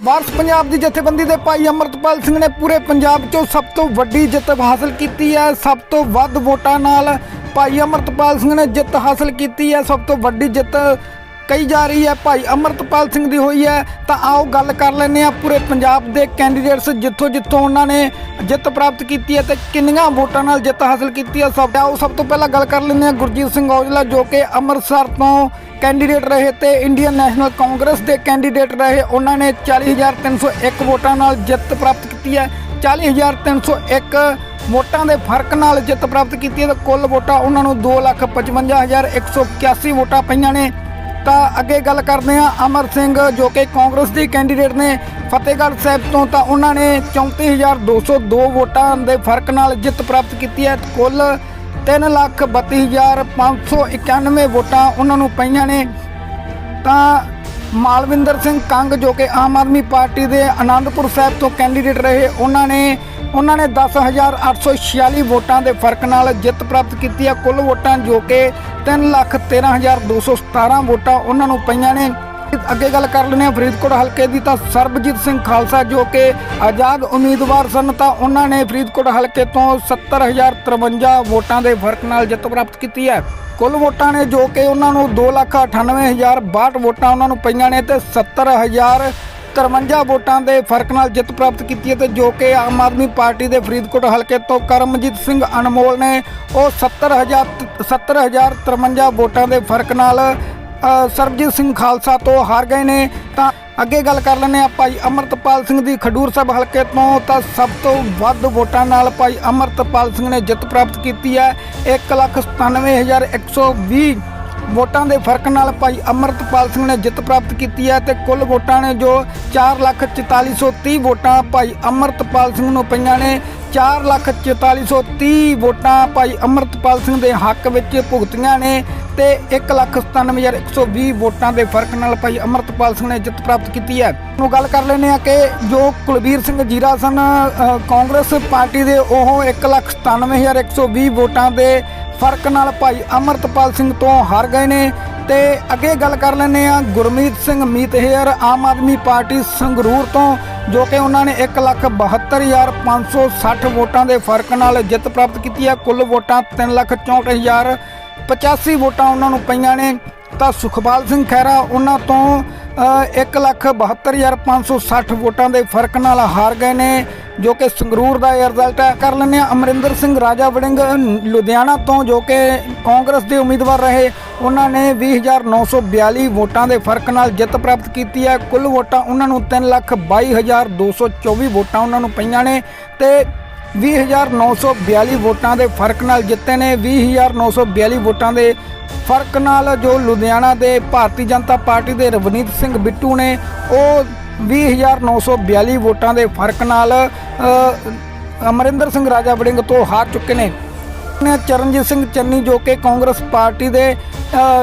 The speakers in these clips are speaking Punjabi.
ਵਾਰਸ ਪੰਜਾਬ ਦੀ ਜਥੇਬੰਦੀ ਦੇ ਭਾਈ ਅਮਰਤਪਾਲ ਸਿੰਘ ਨੇ ਪੂਰੇ ਪੰਜਾਬ 'ਚੋਂ ਸਭ ਤੋਂ ਵੱਡੀ ਜਿੱਤ ਹਾਸਲ ਕੀਤੀ ਹੈ। ਸਭ ਤੋਂ ਵੱਧ ਵੋਟਾਂ ਨਾਲ ਭਾਈ ਅਮਰਤਪਾਲ ਸਿੰਘ ਨੇ ਜਿੱਤ ਹਾਸਲ ਕੀਤੀ ਹੈ। ਸਭ ਤੋਂ ਵੱਡੀ ਜਿੱਤ ਕਹੀ ਜਾ ਰਹੀ ਹੈ ਭਾਈ ਅਮਰਤਪਾਲ ਸਿੰਘ ਦੀ ਹੋਈ ਹੈ। ਤਾਂ ਆਓ ਗੱਲ ਕਰ ਲੈਂਦੇ ਆ ਪੂਰੇ ਪੰਜਾਬ ਦੇ ਕੈਂਡੀਡੇਟਸ ਜਿੱਥੋਂ ਜਿੱਥੋਂ ਉਹਨਾਂ ਨੇ ਜਿੱਤ ਪ੍ਰਾਪਤ ਕੀਤੀ ਹੈ ਤੇ ਕਿੰਨੀਆਂ ਵੋਟਾਂ ਨਾਲ ਜਿੱਤ ਹਾਸਲ ਕੀਤੀ ਹੈ। ਸਭ ਆਓ ਸਭ ਤੋਂ ਪਹਿਲਾਂ ਗੱਲ ਕਰ ਲੈਂਦੇ ਆ ਗੁਰਜੀਤ ਸਿੰਘ ਔਜਲਾ ਜੋ ਕਿ ਅੰਮ੍ਰਿਤਸਰ ਤੋਂ ਕੈਂਡੀਡੇਟ ਰਹੇ ਤੇ ਇੰਡੀਅਨ ਨੈਸ਼ਨਲ ਕਾਂਗਰਸ ਦੇ ਕੈਂਡੀਡੇਟ ਰਹੇ। ਉਹਨਾਂ ਨੇ 40301 ਵੋਟਾਂ ਨਾਲ ਜਿੱਤ ਪ੍ਰਾਪਤ ਕੀਤੀ ਹੈ। 40301 ਵੋਟਾਂ ਦੇ ਫ਼ਰਕ ਨਾਲ ਜਿੱਤ ਪ੍ਰਾਪਤ ਕੀਤੀ ਹੈ ਤੇ ਕੁੱਲ ਵੋਟਾਂ ਉਹਨਾਂ ਨੂੰ 255181 ਵੋਟਾਂ ਪਈਆਂ ਨੇ। ਤਾਂ ਅੱਗੇ ਗੱਲ ਕਰਦੇ ਹਾਂ ਅਮਰ ਸਿੰਘ, ਜੋ ਕਿ ਕਾਂਗਰਸ ਦੇ ਕੈਂਡੀਡੇਟ ਨੇ। ਫਤਿਹਗੜ੍ਹ ਸਾਹਿਬ ਤੋਂ ਤਾਂ ਉਹਨਾਂ ਨੇ 34202 ਵੋਟਾਂ ਦੇ ਫ਼ਰਕ ਨਾਲ ਜਿੱਤ ਪ੍ਰਾਪਤ ਕੀਤੀ ਹੈ। ਕੁੱਲ 332591 ਵੋਟਾਂ ਉਹਨਾਂ ਨੂੰ ਪਈਆਂ ਨੇ। ਤਾਂ ਮਾਲਵਿੰਦਰ ਸਿੰਘ ਕੰਗ, ਜੋ ਕਿ ਆਮ ਆਦਮੀ ਪਾਰਟੀ ਦੇ ਆਨੰਦਪੁਰ ਸਾਹਿਬ ਤੋਂ ਕੈਂਡੀਡੇਟ ਰਹੇ, ਉਹਨਾਂ ਨੇ ਉਹਨਾਂ ਨੇ 10846 ਵੋਟਾਂ ਦੇ ਫ਼ਰਕ ਨਾਲ ਜਿੱਤ ਪ੍ਰਾਪਤ ਕੀਤੀ ਹੈ। ਕੁੱਲ ਵੋਟਾਂ ਜੋ ਕਿ 313217 ਵੋਟਾਂ ਉਹਨਾਂ ਨੂੰ ਪਈਆਂ ਨੇ। ਅੱਗੇ ਗੱਲ ਕਰ ਲੈਂਦੇ ਹਾਂ, ਫਰੀਦਕੋਟ ਹਲਕੇ ਦੀ ਤਾਂ ਸਰਬਜੀਤ ਸਿੰਘ ਖਾਲਸਾ ਜੋ ਕਿ ਆਜ਼ਾਦ ਉਮੀਦਵਾਰ ਸਨ, ਤਾਂ ਉਹਨਾਂ ਨੇ ਫਰੀਦਕੋਟ ਹਲਕੇ ਤੋਂ 70053 ਵੋਟਾਂ ਦੇ ਫ਼ਰਕ ਨਾਲ ਜਿੱਤ ਪ੍ਰਾਪਤ ਕੀਤੀ ਹੈ। ਕੁੱਲ ਵੋਟਾਂ ਨੇ ਜੋ ਕਿ ਉਹਨਾਂ ਨੂੰ 298062 ਵੋਟਾਂ ਉਹਨਾਂ ਨੂੰ ਪਈਆਂ ਨੇ ਤੇ 70000 53 ਵੋਟਾਂ ਦੇ ਫ਼ਰਕ ਨਾਲ ਜਿੱਤ ਪ੍ਰਾਪਤ ਕੀਤੀ ਹੈ ਤੇ ਜੋ ਕਿ ਆਮ ਆਦਮੀ ਪਾਰਟੀ ਦੇ ਫਰੀਦਕੋਟ ਹਲਕੇ ਤੋਂ ਕਰਮਜੀਤ ਸਿੰਘ ਅਨਮੋਲ ਨੇ ਉਹ 70000 70053 ਵੋਟਾਂ ਦੇ ਫ਼ਰਕ ਨਾਲ ਸਰਬਜੀਤ ਸਿੰਘ ਖਾਲਸਾ ਤੋਂ ਹਾਰ ਗਏ ਨੇ। ਤਾਂ ਅੱਗੇ ਗੱਲ ਕਰ ਲੈਂਦੇ ਆ ਭਾਈ ਅਮਰਤਪਾਲ ਸਿੰਘ ਦੀ ਖਡੂਰ ਸਾਹਿਬ ਹਲਕੇ ਤੋਂ। ਤਾਂ ਸਭ ਤੋਂ ਵੱਧ ਵੋਟਾਂ ਨਾਲ ਭਾਈ ਅਮਰਤਪਾਲ ਸਿੰਘ ਨੇ ਜਿੱਤ ਪ੍ਰਾਪਤ ਕੀਤੀ ਹੈ। 197120 ਵੋਟਾਂ ਦੇ ਫ਼ਰਕ ਨਾਲ ਭਾਈ ਅਮਰਤਪਾਲ ਸਿੰਘ ਨੇ ਜਿੱਤ ਪ੍ਰਾਪਤ ਕੀਤੀ ਹੈ ਤੇ ਕੁੱਲ ਵੋਟਾਂ ਨੇ ਜੋ 444030 ਵੋਟਾਂ ਭਾਈ ਅਮਰਤਪਾਲ ਸਿੰਘ ਨੂੰ ਪਈਆਂ ਨੇ। 444030 ਵੋਟਾਂ ਭਾਈ ਅਮਰਤਪਾਲ ਸਿੰਘ ਦੇ ਹੱਕ ਵਿੱਚ ਭੁਗਤੀਆਂ ਨੇ। ਤੇ 197120 ਵੋਟਾਂ ਦੇ ਫ਼ਰਕ ਨਾਲ ਭਾਈ ਅਮਰਤਪਾਲ ਸਿੰਘ ਨੇ ਜਿੱਤ ਪ੍ਰਾਪਤ ਕੀਤੀ ਹੈ। ਨੂੰ ਗੱਲ ਕਰ ਲੈਂਦੇ ਆ ਕਿ ਜੋ ਕੁਲਬੀਰ ਸਿੰਘ ਜੀਰਾ ਸਨ ਕਾਂਗਰਸ ਪਾਰਟੀ ਦੇ, ਉਹ 197120 ਵੋਟਾਂ ਦੇ ਫ਼ਰਕ ਨਾਲ ਭਾਈ ਅਮਰਤਪਾਲ ਸਿੰਘ ਤੋਂ ਹਾਰ ਗਏ ਨੇ। ਤੇ ਅੱਗੇ ਗੱਲ ਕਰ ਲੈਂਦੇ ਆ ਗੁਰਮੀਤ ਸਿੰਘ ਮੀਤਹੇਰ, ਆਮ ਆਦਮੀ ਪਾਰਟੀ ਸੰਗਰੂਰ ਤੋਂ, ਜੋ ਕਿ ਉਹਨਾਂ ਨੇ 172560 ਵੋਟਾਂ ਦੇ ਫ਼ਰਕ ਨਾਲ ਜਿੱਤ ਪ੍ਰਾਪਤ ਕੀਤੀ ਹੈ। ਕੁੱਲ ਵੋਟਾਂ 364085 ਵੋਟਾਂ ਉਹਨਾਂ ਨੂੰ ਪਈਆਂ ਨੇ। ਤਾਂ ਸੁਖਪਾਲ ਸਿੰਘ ਖਹਿਰਾ, ਉਹਨਾਂ ਤੋਂ 172560 ਵੋਟਾਂ ਦੇ ਫ਼ਰਕ ਨਾਲ ਹਾਰ ਗਏ ਨੇ, ਜੋ ਕਿ ਸੰਗਰੂਰ ਦਾ ਇਹ ਰਿਜ਼ਲਟ ਹੈ। ਕਰ ਲੈਂਦੇ ਆ ਅਮਰਿੰਦਰ ਸਿੰਘ, ਰਾਜਾ ਵੜਿੰਗ, ਲੁਧਿਆਣਾ ਤੋਂ, ਜੋ ਕਿ ਕਾਂਗਰਸ ਦੇ ਉਮੀਦਵਾਰ ਰਹੇ। ਉਹਨਾਂ ਨੇ 20942 ਵੋਟਾਂ ਦੇ ਫ਼ਰਕ ਨਾਲ ਜਿੱਤ ਪ੍ਰਾਪਤ ਕੀਤੀ ਹੈ। ਕੁੱਲ ਵੋਟਾਂ ਉਹਨਾਂ ਨੂੰ 322224 ਵੋਟਾਂ ਉਹਨਾਂ ਨੂੰ ਪਈਆਂ ਨੇ। ਤੇ 20942 ਵੋਟਾਂ ਦੇ ਫ਼ਰਕ ਨਾਲ ਜਿੱਤੇ ਨੇ। 20942 ਵੋਟਾਂ ਦੇ ਫ਼ਰਕ ਨਾਲ ਜੋ ਲੁਧਿਆਣਾ ਦੇ ਭਾਰਤੀ ਜਨਤਾ ਪਾਰਟੀ ਦੇ ਰਵਨੀਤ ਸਿੰਘ ਬਿੱਟੂ ਨੇ, ਉਹ 20942 ਵੋਟਾਂ ਦੇ ਫ਼ਰਕ ਨਾਲ ਅਮਰਿੰਦਰ ਸਿੰਘ ਰਾਜਾ ਵੜਿੰਗ ਤੋਂ ਹਾਰ ਚੁੱਕੇ ਨੇ। ਚਰਨਜੀਤ ਸਿੰਘ ਚੰਨੀ ਜੋ ਕਿ ਕਾਂਗਰਸ ਪਾਰਟੀ ਦੇ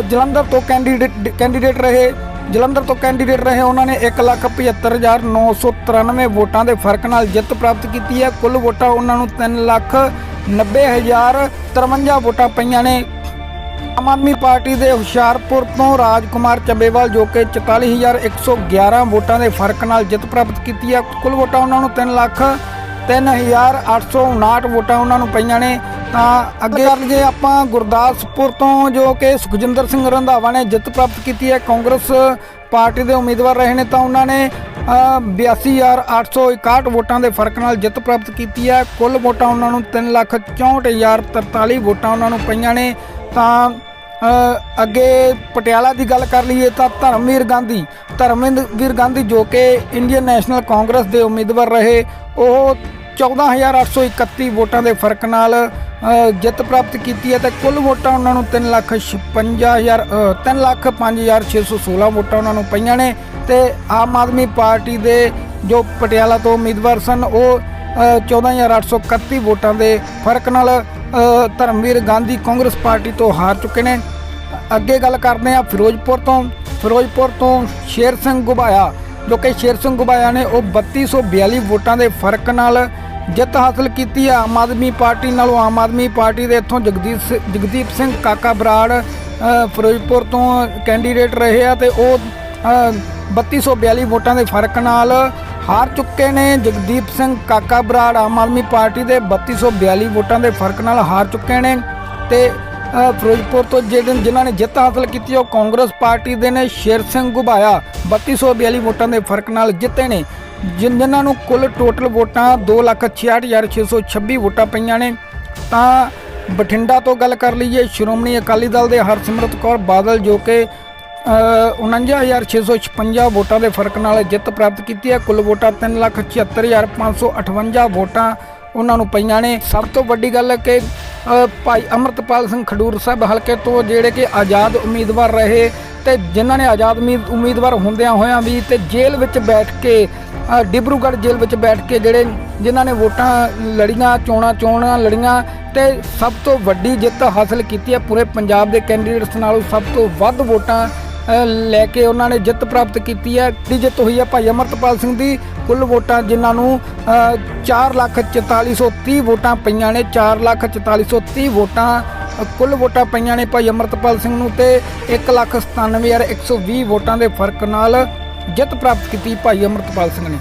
ਜਲੰਧਰ ਤੋਂ ਕੈਂਡੀਡੇਟ ਕੈਂਡੀਡੇਟ ਰਹੇ। ਜਲੰਧਰ ਤੋਂ ਕੈਂਡੀਡੇਟ ਰਹੇ, ਉਹਨਾਂ ਨੇ 175993 ਵੋਟਾਂ ਦੇ ਫ਼ਰਕ ਨਾਲ ਜਿੱਤ ਪ੍ਰਾਪਤ ਕੀਤੀ ਹੈ। ਕੁੱਲ ਵੋਟਾਂ ਉਹਨਾਂ ਨੂੰ 390053 ਵੋਟਾਂ ਪਈਆਂ ਨੇ। ਆਮ ਆਦਮੀ ਪਾਰਟੀ ਦੇ ਹੁਸ਼ਿਆਰਪੁਰ ਤੋਂ ਰਾਜਕੁਮਾਰ ਚੱਬੇਵਾਲ, ਜੋ ਕਿ 44111 ਵੋਟਾਂ ਦੇ ਫ਼ਰਕ ਨਾਲ ਜਿੱਤ ਪ੍ਰਾਪਤ ਕੀਤੀ ਹੈ। ਕੁੱਲ ਵੋਟਾਂ ਉਹਨਾਂ ਨੂੰ 3 ਲੱਖ 3859 ਵੋਟਾਂ ਉਹਨਾਂ ਨੂੰ ਪਈਆਂ ਨੇ। ਤਾਂ ਅੱਗੇ ਜੇ ਆਪਾਂ ਗੁਰਦਾਸਪੁਰ ਤੋਂ ਜੋ ਕਿ ਸੁਖਜਿੰਦਰ ਸਿੰਘ ਰੰਧਾਵਾ ਨੇ ਜਿੱਤ ਪ੍ਰਾਪਤ ਕੀਤੀ ਹੈ ਕਾਂਗਰਸ ਪਾਰਟੀ ਦੇ ਉਮੀਦਵਾਰ ਰਹੇ ਨੇ ਤਾਂ ਉਹਨਾਂ ਨੇ ਅ, 82861 ਵੋਟਾਂ ਦੇ ਫ਼ਰਕ ਨਾਲ ਜਿੱਤ ਪ੍ਰਾਪਤ ਕੀਤੀ ਹੈ। ਕੁੱਲ ਵੋਟਾਂ ਉਹਨਾਂ ਨੂੰ 364043 ਵੋਟਾਂ ਉਹਨਾਂ ਨੂੰ ਪਈਆਂ ਨੇ। ਤਾਂ ਅੱਗੇ ਪਟਿਆਲਾ ਦੀ ਗੱਲ ਕਰ ਲਈਏ ਤਾਂ ਧਰਮਵੀਰ ਗਾਂਧੀ ਧਰਮਵੀਰ ਗਾਂਧੀ ਜੋ ਕਿ ਇੰਡੀਅਨ ਨੈਸ਼ਨਲ ਕਾਂਗਰਸ ਦੇ ਉਮੀਦਵਾਰ ਰਹੇ ਉਹ 14831 ਵੋਟਾਂ ਦੇ ਫ਼ਰਕ ਨਾਲ ਜਿੱਤ ਪ੍ਰਾਪਤ ਕੀਤੀ ਹੈ ਤੇ ਕੁੱਲ ਵੋਟਾਂ ਉਹਨਾਂ ਨੂੰ 356000 305616 ਵੋਟਾਂ ਉਹਨਾਂ ਨੂੰ ਪਈਆਂ ਨੇ ਤੇ ਆਮ ਆਦਮੀ ਪਾਰਟੀ ਦੇ ਜੋ ਪਟਿਆਲਾ ਤੋਂ ਉਮੀਦਵਾਰ ਸਨ ਉਹ ਅ, 14831 ਵੋਟਾਂ ਦੇ ਫ਼ਰਕ ਨਾਲ ਧਰਮਵੀਰ ਗਾਂਧੀ ਕਾਂਗਰਸ ਪਾਰਟੀ ਤੋਂ ਹਾਰ ਚੁੱਕੇ ਨੇ। ਅੱਗੇ ਗੱਲ ਕਰਦੇ ਆ ਫਿਰੋਜ਼ਪੁਰ ਤੋਂ। ਫਿਰੋਜ਼ਪੁਰ ਤੋਂ ਸ਼ੇਰ ਸਿੰਘ ਗੁਬਾਇਆ ਜੋ ਕਿ ਸ਼ੇਰ ਸਿੰਘ ਗੁਬਾਇਆ ਨੇ ਉਹ 3242 ਵੋਟਾਂ ਦੇ ਫ਼ਰਕ ਨਾਲ ਜਿੱਤ ਹਾਸਲ ਕੀਤੀ ਆਮ ਆਦਮੀ ਪਾਰਟੀ ਨਾਲੋਂ ਆਮ ਆਦਮੀ ਪਾਰਟੀ ਦੇ ਇੱਥੋਂ ਜਗਦੀਪ ਸਿ- ਜਗਦੀਪ ਸਿੰਘ ਕਾਕਾ ਬਰਾੜ ਫਿਰੋਜ਼ਪੁਰ ਤੋਂ ਕੈਂਡੀਡੇਟ ਰਹੇ ਆ ਤੇ ਉਹ ਅ, 3242 ਵੋਟਾਂ ਦੇ ਫ਼ਰਕ ਨਾਲ ਹਾਰ ਚੁੱਕੇ ਨੇ। ਜਗਦੀਪ ਸਿੰਘ ਕਾਕਾ ਬਰਾੜ ਆਮ ਆਦਮੀ ਪਾਰਟੀ ਦੇ 3242 ਵੋਟਾਂ ਦੇ ਫ਼ਰਕ ਨਾਲ ਹਾਰ ਚੁੱਕੇ ਨੇ ਤੇ ਫਿਰੋਜ਼ਪੁਰ ਤੋਂ ਜਿਹੜੇ ਜਿਨ੍ਹਾਂ ਨੇ ਜਿੱਤ ਹਾਸਲ ਕੀਤੀ ਉਹ ਕਾਂਗਰਸ ਪਾਰਟੀ ਦੇ ਨੇ। ਸ਼ੇਰ ਸਿੰਘ ਗੁਬਾਇਆ 3242 ਵੋਟਾਂ ਦੇ ਫ਼ਰਕ ਨਾਲ ਜਿੱਤੇ ਨੇ। ਜਿਨ- ਜਿਨ੍ਹਾਂ ਨੂੰ ਕੁੱਲ ਟੋਟਲ ਵੋਟਾਂ 266626 ਵੋਟਾਂ ਪਈਆਂ ਨੇ ਤਾਂ ਬਠਿੰਡਾ ਤੋਂ ਗੱਲ ਕਰ ਲਈਏ ਸ਼੍ਰੋਮਣੀ ਅਕਾਲੀ ਦਲ ਦੇ ਹਰਸਿਮਰਤ ਕੌਰ ਬਾਦਲ ਜੋ ਕਿ ਅ, 49656 ਵੋਟਾਂ ਦੇ ਫ਼ਰਕ ਨਾਲ ਜਿੱਤ ਪ੍ਰਾਪਤ ਕੀਤੀ ਹੈ। ਕੁੱਲ ਵੋਟਾਂ 374558 ਵੋਟਾਂ ਉਹਨਾਂ ਨੂੰ ਪਈਆਂ ਨੇ। ਸਭ ਤੋਂ ਵੱਡੀ ਗੱਲ ਹੈ ਕਿ ਭਾਈ ਅਮਰਤਪਾਲ ਸਿੰਘ ਖਡੂਰ ਸਾਹਿਬ ਹਲਕੇ ਤੋਂ ਜਿਹੜੇ ਕਿ ਆਜ਼ਾਦ ਉਮੀਦਵਾਰ ਰਹੇ ਤੇ ਜਿਨ੍ਹਾਂ ਨੇ ਆਜ਼ਾਦ ਉਮੀਦ- ਉਮੀਦਵਾਰ ਹੁੰਦਿਆਂ ਹੋਇਆਂ ਵੀ ਤੇ ਜੇਲ੍ਹ ਵਿੱਚ ਬੈਠ ਕੇ ਡਿਬਰੂਗੜ੍ਹ ਜੇਲ੍ਹ ਵਿੱਚ ਬੈਠ ਕੇ ਜਿਹੜੇ ਜਿਨ੍ਹਾਂ ਨੇ ਵੋਟਾਂ ਲੜੀਆਂ, ਚੋਣਾਂ ਚੋਣਾਂ ਲੜੀਆਂ ਤੇ ਸਭ ਤੋਂ ਵੱਡੀ ਜਿੱਤ ਹਾਸਲ ਕੀਤੀ ਹੈ ਪੂਰੇ ਪੰਜਾਬ ਦੇ ਕੈਂਡੀਡੇਟਸ ਨਾਲੋਂ ਸਭ ਤੋਂ ਵੱਧ ਵੋਟਾਂ ਲੈ ਕੇ ਉਹਨਾਂ ਨੇ ਜਿੱਤ ਪ੍ਰਾਪਤ ਕੀਤੀ ਹੈ। ਦੀ ਜਿੱਤ ਹੋਈ ਹੈ ਭਾਈ ਅਮਰਤਪਾਲ ਸਿੰਘ ਦੀ। ਕੁੱਲ ਵੋਟਾਂ ਜਿਨ੍ਹਾਂ ਨੂੰ 444030 ਵੋਟਾਂ ਪਈਆਂ ਨੇ 444030 ਵੋਟਾਂ ਕੁੱਲ ਵੋਟਾਂ ਪਈਆਂ ਨੇ ਭਾਈ ਅਮਰਤਪਾਲ ਸਿੰਘ ਨੂੰ ਤੇ 197120 ਵੋਟਾਂ ਦੇ ਫ਼ਰਕ ਨਾਲ। ਜਿੱਤ ਪ੍ਰਾਪਤ ਕੀਤੀ ਭਾਈ ਅਮਰਤਪਾਲ ਸਿੰਘ ਨੇ।